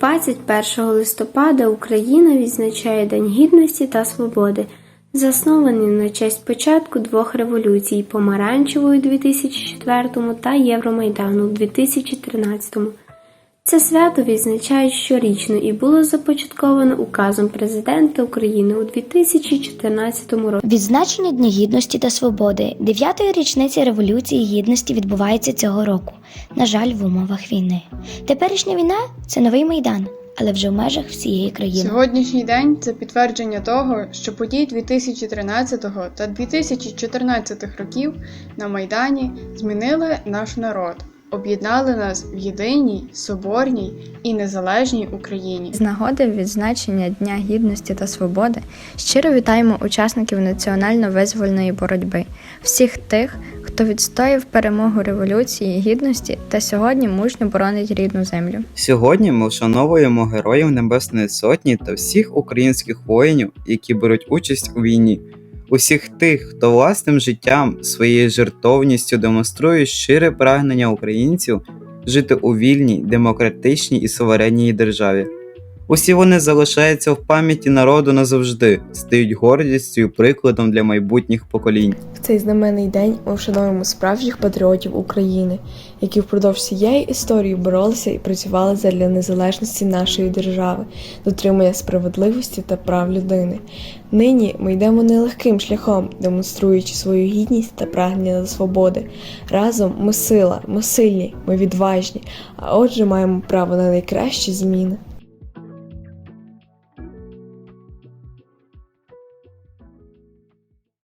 21 листопада Україна відзначає День Гідності та Свободи, заснований на честь початку двох революцій помаранчевої у 2004 та Євромайдану у 2013. Це свято відзначають щорічно і було започатковано указом президента України у 2014 році. Відзначення Дня Гідності та Свободи дев'ятої річниці Революції Гідності відбувається цього року. На жаль, в умовах війни. Теперішня війна це новий майдан, але вже в межах всієї країни. Сьогоднішній день це підтвердження того, що події 2013 та 2014 років на Майдані змінили наш народ, об'єднали нас в єдиній, соборній і незалежній Україні. З нагоди відзначення Дня Гідності та Свободи щиро вітаємо учасників національно-визвольної боротьби, всіх тих, хто відстояв перемогу революції гідності та сьогодні мужньо боронить рідну землю. Сьогодні ми вшановуємо героїв Небесної Сотні та всіх українських воїнів, які беруть участь у війні, усіх тих, хто власним життям, своєю жертовністю демонструє щире прагнення українців жити у вільній, демократичній і суверенній державі. Усі вони залишаються в пам'яті народу назавжди, стають гордістю і прикладом для майбутніх поколінь. В цей знаменний день ми вшановуємо справжніх патріотів України, які впродовж всієї історії боролися і працювали задля незалежності нашої держави, дотримання справедливості та прав людини. Нині ми йдемо нелегким шляхом, демонструючи свою гідність та прагнення до свободи. Разом ми сила, ми сильні, ми відважні, а отже маємо право на найкращі зміни.